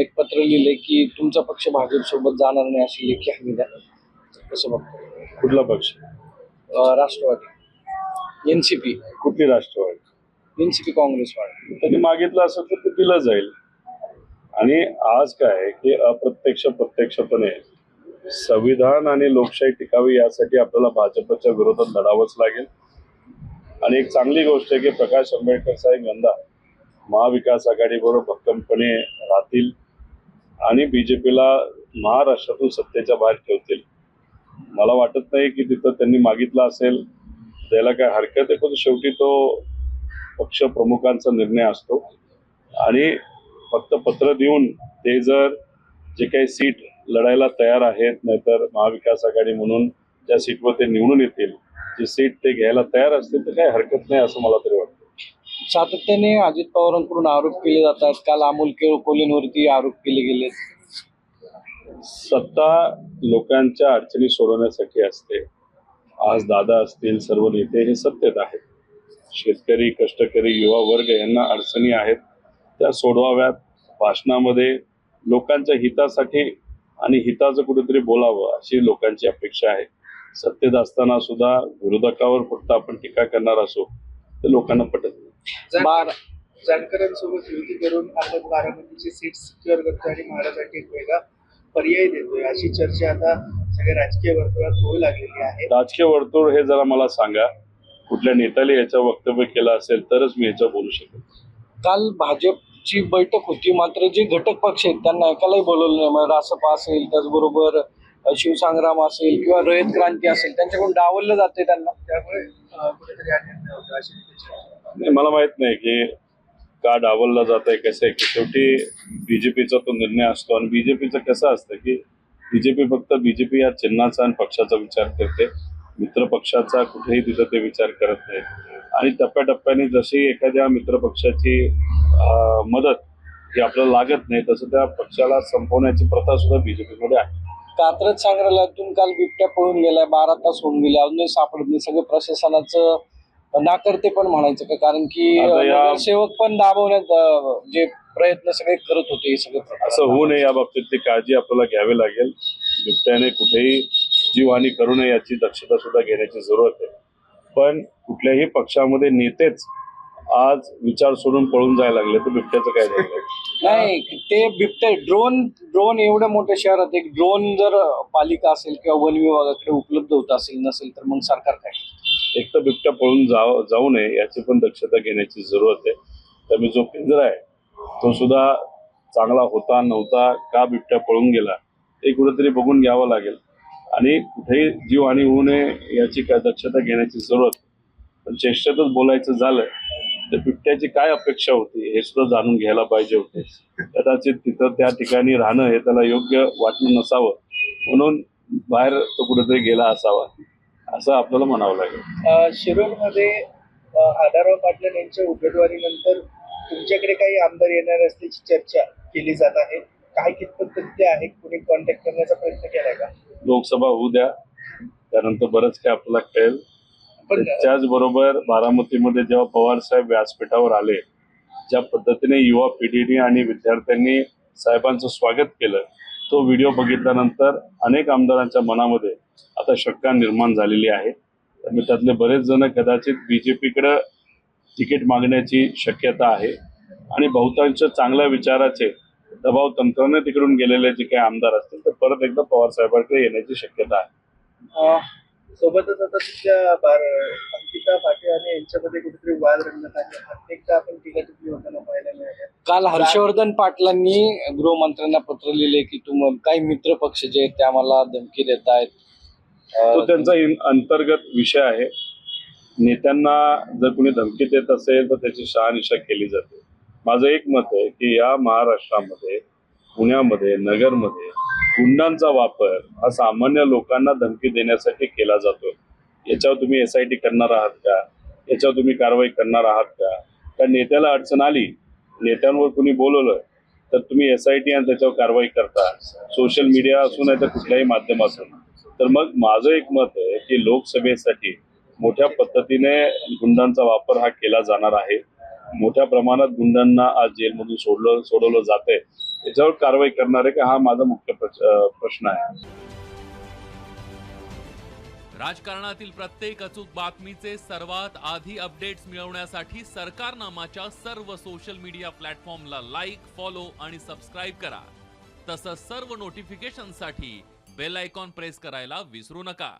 एक पत्र लिहिले की तुमचा पक्ष भाजप सोबत जाणार नाही अशी लेखी हमी द्या. कसं बघतो कुठला पक्ष? राष्ट्रवादी. एनसीपी कुठली राष्ट्रवादी? एनसीपी काँग्रेस पार्टी त्यांनी मागितलं असेल तर ते दिलं जाईल. आणि आज काय की अप्रत्यक्ष प्रत्यक्षपणे संविधान आणि लोकशाही टिकावी यासाठी आपल्याला भाजपच्या विरोधात लढावंच लागेल. आणि एक चांगली गोष्ट आहे की प्रकाश आंबेडकर साहेब यंदा महाविकास आघाडीबरोबर भक्कमपणे राहतील. आणि बीजेपीला महाराष्ट्रातून सत्तेच्या बाहेर ठेवतील. मला वाटत नाही की तिथं त्यांनी मागितलं असेल. त्याला काय हरकत आहे? पण शेवटी तो पक्ष प्रमुखांचा निर्णय असतो. आणि फक्त पत्र देऊन ते जर जे काही सीट लढायला तयार आहेत नाहीतर महाविकास आघाडी म्हणून ज्या सीटवर ते निवडून येतील जी सीट ते घ्यायला तयार असतील तर काही हरकत नाही असं मला तरी वाटतं. सातत्याने अजित पवारांकडून आरोप केले जात काल अमोल केळकोलींवरती आरोप केले गेले सत्ता लोकांच्या अडचणी सोडवण्यासाठी असते. आज दादा असतील सर्व नेते हे सत्तेत आहेत. शेतकरी कष्टकरी युवा वर्ग यांना अडचणी आहेत. त्या सोडवाव्यात. भाषणामध्ये लोकांच्या हितासाठी आणि हिताचं कुठेतरी बोलावं अशी लोकांची अपेक्षा आहे. सत्तेत असताना सुद्धा विरोधकावर फक्त आपण टीका करणार असो तर लोकांना पटत बार. जानकरांसोबत युती करून आपण बारामतीची सीट सिक्युअर करतो आणि महाराष्ट्रासाठी एक वेगळा पर्याय देतोय अशी चर्चा आता सगळ्या राजकीय वर्तुळात होऊ लागलेली आहे. राजकीय वर्तुळ हे जरा मला सांगा. कुठल्या नेत्याने याच्यावर वक्तव्य केलं असेल तरच मी याच्यावर बोलू शकेन काल भाजपची बैठक होती मात्र जे घटक पक्ष आहेत त्यांना एकालाही बोलवलं नाही. मग रासपा असेल त्याचबरोबर शिवसंग्राम असेल किंवा रयत क्रांती असेल त्यांच्याकडून डावललं जाते त्यांना. त्यामुळे नाही मला माहीत नाही की का डावलला जात आहे कसं आहे की शेवटी बीजेपीचा तो निर्णय असतो आणि बीजेपीचं कसं असतं की बीजेपी फक्त बीजेपी या चिन्हाचा आणि पक्षाचा विचार करते. मित्र पक्षाचा कुठेही तिथं ते विचार करत नाही. आणि टप्प्याटप्प्याने जशी एखाद्या मित्र पक्षाची मदत ही आपल्याला लागत नाही तसं त्या पक्षाला संपवण्याची प्रथा सुद्धा बीजेपीमध्ये आहे. कात्रज संग्रहालयातून काल बिबट्या पळून गेलाय बारा तास होऊन गेले अजूनही सापडत नाही. सगळं प्रशासनाचं नाकर्ते पण म्हणायचं का? कारण की आता अ, या- नगरसेवक पण दाबवण्यात अ, जे प्रयत्न सगळे करत होते हे सगळे प्रकार. असं होऊ नये या बाबतीतली काळजी आपल्याला घ्यावी लागेल. बिबट्याने कुठेही जीवहानी करू नये याची दक्षता सुद्धा घेण्याची जरूरत आहे. पण कुठल्याही पक्षामध्ये नेतेच आज विचार सोडून पळून जायला लागले तर बिबट्याचं काय झालं? नाही ते बिबटे ड्रोन ड्रोन एवढ्या मोठ्या शहरात एक ड्रोन जर पालिका असेल किंवा वन विभागाकडे उपलब्ध होत असेल नसेल तर मग सरकार काय? एक तर बिबट्या पळून जाऊ जाऊ नये याची पण दक्षता घेण्याची जरूरत आहे. त्यामुळे जो पिंजरा आहे तो सुद्धा चांगला होता नव्हता का बिबट्या पळून गेला हे कुठेतरी बघून घ्यावं लागेल. आणि कुठेही जीवहानी होऊ नये याची काय दक्षता घेण्याची जरूरत. पण चेष्टेतच बोलायचं झालं बिबट्याची काय अपेक्षा होती हे सुद्धा जाणून घ्यायला पाहिजे होते. कदाचित तिथं त्या ठिकाणी राहणं हे त्याला योग्य वाटलं नसावं. म्हणून बाहेर तो कुठेतरी गेला असावा असं आपल्याला म्हणावं लागेल. अं, आढाराव पाटील यांच्या उमेदवारीनंतर तुमच्याकडे काही आमदार येणार असल्याची चर्चा केली जात आहे. काय कितपत तथ्य आहे? कुणी कॉन्टॅक्ट करण्याचा प्रयत्न केलाय का? लोकसभा होऊ द्या. त्यानंतर बरंच काय आपल्याला कळेल. त्याचबरोबर बारामतीमध्ये जेव्हा पवार साहेब व्यासपीठावर आले ज्या पद्धतीने युवा पिढीने आणि विद्यार्थ्यांनी साहेबांचं स्वागत केलं तो व्हिडिओ बघितल्यानंतर अनेक आमदारांच्या मनामध्ये आता शंका निर्माण झालेली आहे. त्यामुळे त्यातले बरेच जण कदाचित बीजेपीकडे तिकीट मागण्याची शक्यता आहे आणि बहुतांश चांगल्या विचाराचे दबाव तंत्राने तिकडून गेलेले जे काही आमदार असतील तर परत एकदा पवार साहेबांकडे येण्याची शक्यता आहे. सोबतच आता तुमच्या बार अंकिता पाटील आणि यांच्यामध्ये कुठेतरी वाद रंगत आहे. अनेकदा आपण टीकाटिप्पणी होताना पाहायला मिळाल्या. काल हर्षवर्धन पाटलांनी गृहमंत्र्यांना पत्र लिहिले की तुम काही मित्र पक्ष जे आहेत ते आम्हाला धमकी देत आहेत. तो त्यांचा इन- अंतर्गत विषय आहे. नेत्यांना जर कोणी धमकी देत असेल तर त्याची शहानिशा केली जाते. माझं एक मत आहे की या महाराष्ट्रामध्ये पुण्यामध्ये नगरमध्ये गुंडांचा वापर हा सामान्य लोकांना धमकी देण्यासाठी केला जातो. याच्यावर तुम्ही एस आय टी करणार आहात का? याच्यावर तुम्ही कारवाई करणार आहात का? त्या नेत्याला अडचण आली नेत्यांवर कुणी बोलवलं तर तुम्ही एस आय टी आणि त्याच्यावर कारवाई करता. सोशल मीडिया असू नाही तर कुठल्याही माध्यम असून तर मग माझं एक मत आहे की लोकसभेसाठी मोठ्या पद्धतीने गुंडांचा वापर हा केला जाणार आहे. मोठ्या प्रमाणात गुंडांना आज जेलमधून सोडलं सोडवलं जातंय. याच्यावर कारवाई करणार आहे का? हा माझा मुख्य प्रश्न आहे. राजकारणातील प्रत्येक अचूक बातमीचे सर्वात आधी अपडेट्स मिळवण्यासाठी सरकारनामाच्या सर्व सोशल मीडिया प्लॅटफॉर्मला लाईक फॉलो आणि सबस्क्राईब करा. तसंच सर्व नोटिफिकेशनसाठी बेल आयकॉन प्रेस करायला विसरू नका.